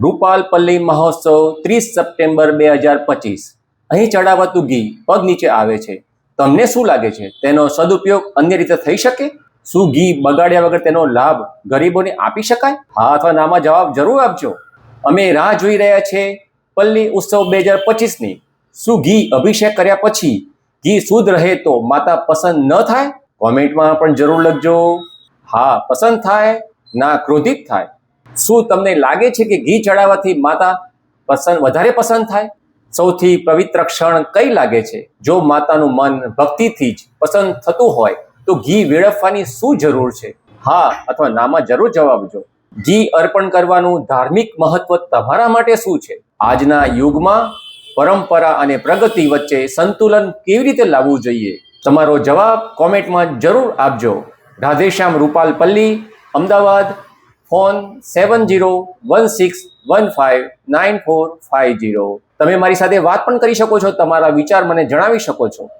રૂપાલ પલ્લી મહોત્સવ ત્રીસ સપ્ટેમ્બર બે હજાર પચીસ. અહીં ચડાવાતું ઘી પગ નીચે આવે છે. તમને શું લાગે છે? તેનો સદુપયોગ અન્ય રીતે થઈ શકે? શું ઘી બગાડ્યા વગર તેનો લાભ ગરીબોને આપી શકાય? હા અથવા નામાં જવાબ જરૂર આપજો. અમે રાહ જોઈ રહ્યા છે પલ્લી ઉત્સવ બે હજાર પચીસની. શું ઘી અભિષેક કર્યા પછી ઘી શુદ્ધ રહે તો માતા પસંદ ન થાય? કોમેન્ટમાં પણ જરૂર લખજો. હા, પસંદ થાય, ના ક્રોધિત થાય. શું તમને લાગે છે કે ઘી ચડાવવાથી માતા પસંદ વધારે પસંદ થાય? સૌથી પવિત્ર ક્ષણ કઈ લાગે છે? જો માતાનું મન ભક્તિથી જ પસંદ થતું હોય, તો ઘી વેડફવાની શું જરૂર છે? હા, અથવા નામાં જરૂર જવાબ જો. ઘી અર્પણ કરવાનું ધાર્મિક મહત્વ તમારા માટે શું છે? આજના યુગમાં પરંપરા અને પ્રગતિ વચ્ચે સંતુલન કેવી રીતે લાવવું જોઈએ? તમારો જવાબ કોમેન્ટમાં જરૂર આપજો. Radheshyam Rupal Palli, Ahmedabad. Phone seven zero one six one five nine four five zero તમે મારી સાથે વાત પણ કરી શકો છો, તમારા વિચાર મને જણાવી શકો છો.